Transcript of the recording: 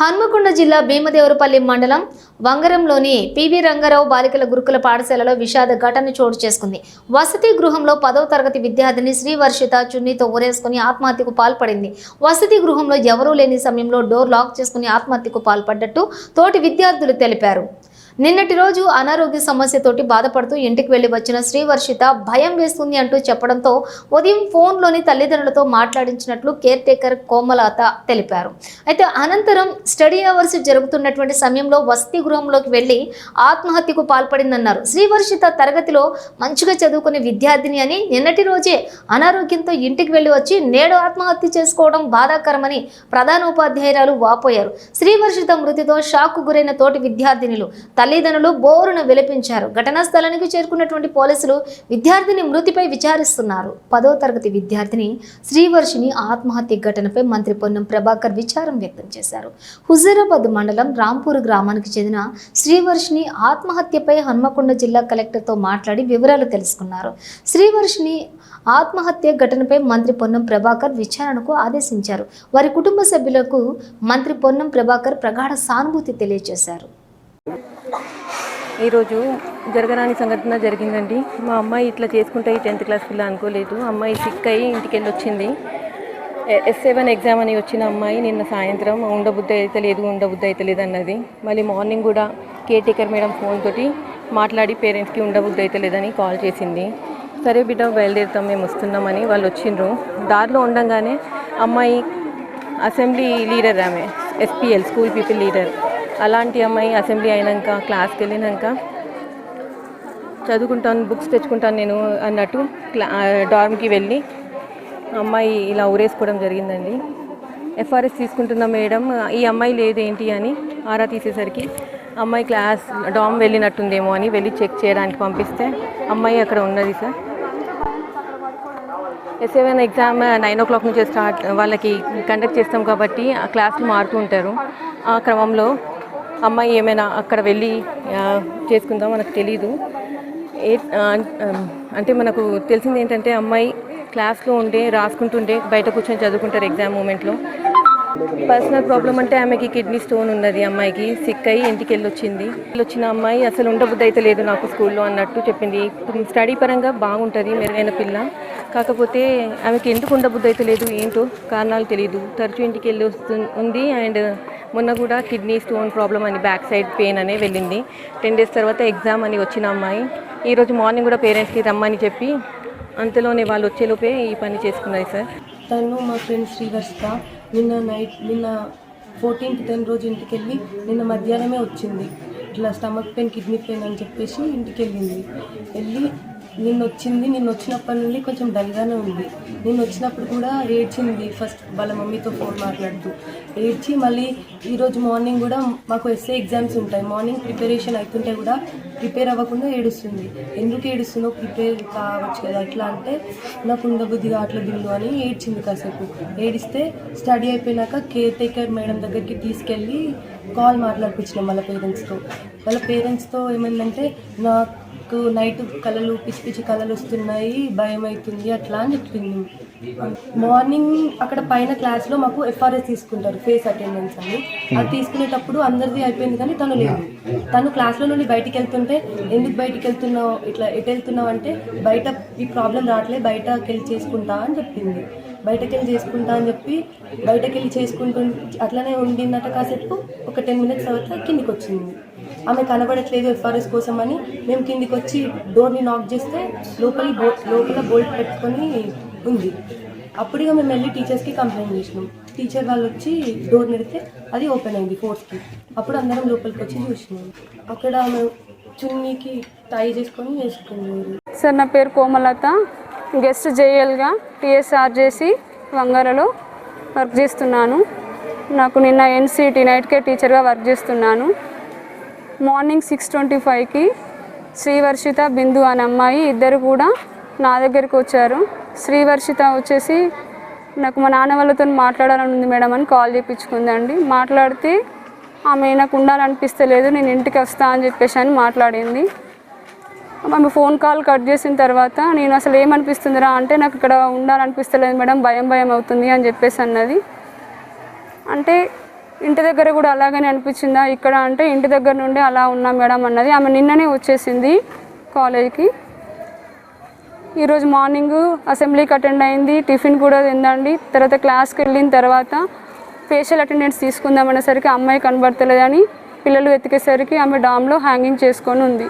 హన్మకొండ జిల్లా భీమదేవరపల్లి మండలం వంగరంలోని పివి రంగారావు బాలికల గురుకుల పాఠశాలలో విషాద ఘటన చోటు చేసుకుంది. వసతి గృహంలో పదవ తరగతి విద్యార్థిని శ్రీవర్షిత చున్నీతో ఊరేసుకుని ఆత్మహత్యకు పాల్పడింది. వసతి గృహంలో ఎవరూ లేని సమయంలో డోర్ లాక్ చేసుకుని ఆత్మహత్యకు పాల్పడ్డట్టు తోటి విద్యార్థులు తెలిపారు. నిన్నటి రోజు అనారోగ్య సమస్యతోటి బాధపడుతూ ఇంటికి వెళ్ళి వచ్చిన శ్రీవర్షిత భయం వేస్తుంది అంటూ చెప్పడంతో ఉదయం ఫోన్లోని తల్లిదండ్రులతో మాట్లాడించినట్లు కేర్ టేకర్ కోమలత తెలిపారు. అయితే అనంతరం స్టడీ అవర్స్ జరుగుతున్నటువంటి సమయంలో వసతి గృహంలోకి వెళ్ళి ఆత్మహత్యకు పాల్పడిందన్నారు. శ్రీవర్షిత తరగతిలో మంచిగా చదువుకునే విద్యార్థిని అని నిన్నటి రోజే అనారోగ్యంతో ఇంటికి వెళ్ళి వచ్చి నేడు ఆత్మహత్య చేసుకోవడం బాధాకరమని ప్రధాన ఉపాధ్యాయురాలు వాపోయారు. శ్రీవర్షిత మృతితో షాక్ గురైన తోటి విద్యార్థినులు తల్లిదండ్రులు బోరున విలపించారు. ఘటనా స్థలానికి చేరుకున్నటువంటి పోలీసులు విద్యార్థిని మృతిపై విచారిస్తున్నారు. పదో తరగతి విద్యార్థిని శ్రీవర్షిని ఆత్మహత్య ఘటనపై మంత్రి పొన్నం ప్రభాకర్ విచారం వ్యక్తం చేశారు. హుజూరాబాద్ మండలం రాంపూర్ గ్రామానికి చెందిన శ్రీవర్షిని ఆత్మహత్యపై హన్మకొండ జిల్లా కలెక్టర్తో మాట్లాడి వివరాలు తెలుసుకున్నారు. శ్రీవర్షిని ఆత్మహత్య ఘటనపై మంత్రి పొన్నం ప్రభాకర్ విచారణకు ఆదేశించారు. వారి కుటుంబ సభ్యులకు మంత్రి పొన్నం ప్రభాకర్ ప్రగాఢ సానుభూతి తెలియజేశారు. ఈరోజు జరగరాని సంఘటన జరిగిందండి. మా అమ్మాయి ఇట్లా చేసుకుంటే ఈ టెన్త్ క్లాస్ పిల్ల అనుకోలేదు. అమ్మాయి సిక్ అయ్యి ఇంటికి వెళ్ళి వచ్చింది ఎస్ సెవెన్ ఎగ్జామ్ అని వచ్చిన అమ్మాయి నిన్న సాయంత్రం ఉండబుద్ధి అయితే లేదు ఉండబుద్ధి అయితే లేదు అన్నది. మళ్ళీ మార్నింగ్ కూడా కేర్ టేకర్ మేడం ఫోన్ తోటి మాట్లాడి పేరెంట్స్కి ఉండబుద్ధి అయితే లేదని కాల్ చేసింది. సరే బిడ్డ బయలుదేరుతాం మేము వస్తున్నామని వాళ్ళు వచ్చిండ్రు. దారిలో ఉండగానే అమ్మాయి అసెంబ్లీ లీడర్ ఆమె ఎస్పీఎల్ స్కూల్ పీపుల్ లీడర్ అలాంటి అమ్మాయి అసెంబ్లీ అయినాక క్లాస్కి వెళ్ళినాక చదువుకుంటాను బుక్స్ తెచ్చుకుంటాను నేను అన్నట్టు క్లా డార్మ్కి వెళ్ళి అమ్మాయి ఇలా ఊరేసుకోవడం జరిగిందండి. ఎఫ్ఆర్ఎస్ తీసుకుంటున్న మేడం ఈ అమ్మాయి లేదేంటి? అని ఆరా తీసేసరికి అమ్మాయి క్లాస్ డామ్ వెళ్ళినట్టుందేమో అని వెళ్ళి చెక్ చేయడానికి పంపిస్తే అమ్మాయి అక్కడ ఉన్నది sir. S A one exam nine o'clock నుంచి స్టార్ట్ వాళ్ళకి కండక్ట్ చేస్తాం కాబట్టి ఆ క్లాస్లు మారుతూ ఉంటారు. ఆ క్రమంలో అమ్మాయి ఏమైనా అక్కడ వెళ్ళి చేసుకుందాం మనకు తెలీదు. ఏ అంటే మనకు తెలిసింది ఏంటంటే అమ్మాయి క్లాస్లో ఉండే రాసుకుంటుండే బయట కూర్చొని చదువుకుంటారు ఎగ్జామ్ మూమెంట్లో. పర్సనల్ ప్రాబ్లం అంటే ఆమెకి కిడ్నీ స్టోన్ ఉన్నది అమ్మాయికి. సిక్ అయ్యి ఇంటికి వెళ్ళొచ్చింది. వచ్చిన అమ్మాయి అసలు ఉండబుద్ధి అయితే లేదు నాకు స్కూల్లో అన్నట్టు చెప్పింది. స్టడీ పరంగా బాగుంటుంది మెరుగైన పిల్ల. కాకపోతే ఆమెకి ఎందుకు ఉండబుద్ధి అయితే లేదు ఏంటో కారణాలు తెలియదు తరచూ ఇంటికి వెళ్ళి ఉంది అండ్ మొన్న కూడా కిడ్నీ స్టోన్ ప్రాబ్లం అని బ్యాక్ సైడ్ పెయిన్ అనే వెళ్ళింది. టెన్ డేస్ తర్వాత ఎగ్జామ్ అని వచ్చిన అమ్మాయి. ఈరోజు మార్నింగ్ కూడా పేరెంట్స్కి రమ్మని చెప్పి అంతలోనే వాళ్ళు వచ్చేలోపే ఈ పని చేసుకున్నాయి సార్. తను మా ఫ్రెండ్ శ్రీవర్షిత నిన్న నైట్ నిన్న ఫోర్టీన్త్ టెన్ రోజు ఇంటికి వెళ్ళి నిన్న మధ్యాహ్నమే వచ్చింది. ఇట్లా స్టమక్ పెయిన్ కిడ్నీ పెయిన్ అని చెప్పేసి ఇంటికి వెళ్ళింది వెళ్ళి నిన్న వచ్చింది నిన్న వచ్చినప్పటి నుండి కొంచెం డల్గానే ఉంది. నిన్న వచ్చినప్పుడు కూడా ఏడ్చింది ఫస్ట్ వాళ్ళ మమ్మీతో ఫోన్ మాట్లాడుతూ. ఏడ్చి మళ్ళీ ఈరోజు మార్నింగ్ కూడా మాకు ఎస్ఏ ఎగ్జామ్స్ ఉంటాయి. మార్నింగ్ ప్రిపరేషన్ అవుతుంటే కూడా ప్రిపేర్ అవ్వకుండా ఏడుస్తుంది. ఎందుకు ఏడుస్తుందో ప్రిపేర్ కావచ్చు కదా ఎట్లా అంటే నాకు ఉండబుద్ధి అట్లా బిల్లు అని ఏడ్చింది కాసేపు. ఏడిస్తే స్టడీ అయిపోయినాక కేర్ టేకర్ మేడం దగ్గరికి తీసుకెళ్ళి కాల్ మాట్లాడిపించినాం వాళ్ళ పేరెంట్స్తో. వాళ్ళ పేరెంట్స్తో ఏమైందంటే నా నాకు నైట్ కళలు పిచ్చి పిచ్చి కళలు వస్తున్నాయి భయం అవుతుంది అట్లా అని చెప్పింది. మార్నింగ్ అక్కడ పైన క్లాస్లో మాకు ఎఫ్ఆర్ఎస్ తీసుకుంటారు ఫేస్ అటెండెన్స్ అని. అది తీసుకునేటప్పుడు అందరిది అయిపోయింది కానీ తను లేదు. తను క్లాస్లో నుండి బయటికి వెళ్తుంటే ఎందుకు బయటికి వెళ్తున్నావు? ఇట్లా ఎటు వెళ్తున్నావు? అంటే బయట ఈ ప్రాబ్లం రావట్లే బయటకి వెళ్ళి చేసుకుంటా అని చెప్పింది. బయటకెళ్ళి చేసుకుంటా అని చెప్పి బయటకెళ్ళి చేసుకుంటూ అట్లనే ఉండిందట కాసేపు. ఒక టెన్ మినిట్స్ తర్వాత కిందికి వచ్చింది ఆమె కనబడట్లేదు ఎఫ్ఆర్ఎస్ కోసం అని. మేము కిందికి వచ్చి డోర్ని నాక్ చేస్తే లోపలి బో లోపల బోల్ట్ పెట్టుకొని ఉంది. అప్పుడుగా మేము వెళ్ళి టీచర్స్కి కంప్లైంట్ చేసినాం. టీచర్ వాళ్ళు వచ్చి డోర్ నెడితే అది ఓపెన్ అయింది ఫోర్త్కి అప్పుడు అందరం లోపలికి వచ్చి చూసినాం. అక్కడ ఆమె చున్నీకి టై చేసుకొని వేసుకున్నాం సార్ నా పేరు కోమలత. గెస్ట్ జేఎల్గా టీఎస్ఆర్జేసి వంగరలో వర్క్ చేస్తున్నాను. నాకు నిన్న N C T night care టీచర్గా వర్క్ చేస్తున్నాను. మార్నింగ్ సిక్స్ ట్వంటీ ఫైవ్కి శ్రీవర్షిత బిందు అనే అమ్మాయి ఇద్దరు కూడా నా దగ్గరికి వచ్చారు. శ్రీవర్షిత వచ్చేసి నాకు మా నాన్న వాళ్ళతో మాట్లాడాలని ఉంది మేడం అని కాల్ చేయించుకుందండి మాట్లాడితే ఆమె నాకు ఉండాలనిపిస్తలేదు నేను ఇంటికి వస్తా అని చెప్పేసి అని మాట్లాడింది. ఆమె ఫోన్ కాల్ కట్ చేసిన తర్వాత నేను అసలు ఏమనిపిస్తుందిరా అంటే నాకు ఇక్కడ ఉండాలనిపిస్తలేదు మేడం భయం భయం అవుతుంది అని చెప్పేసి అన్నది. అంటే ఇంటి దగ్గర కూడా అలాగనే అనిపించిందా? ఇక్కడ అంటే ఇంటి దగ్గర నుండి అలా ఉన్నా మేడం అన్నది. ఆమె నిన్ననే వచ్చేసింది కాలేజ్కి. ఈరోజు మార్నింగ్ అసెంబ్లీకి అటెండ్ అయింది. టిఫిన్ కూడా తిందండి. తర్వాత క్లాస్కి వెళ్ళిన తర్వాత ఫేషియల్ అటెండెన్స్ తీసుకుందామనేసరికి అమ్మాయి కనబడతలేదని పిల్లలు వెతికేసరికి ఆమె డామ్లో హ్యాంగింగ్ చేసుకొని ఉంది.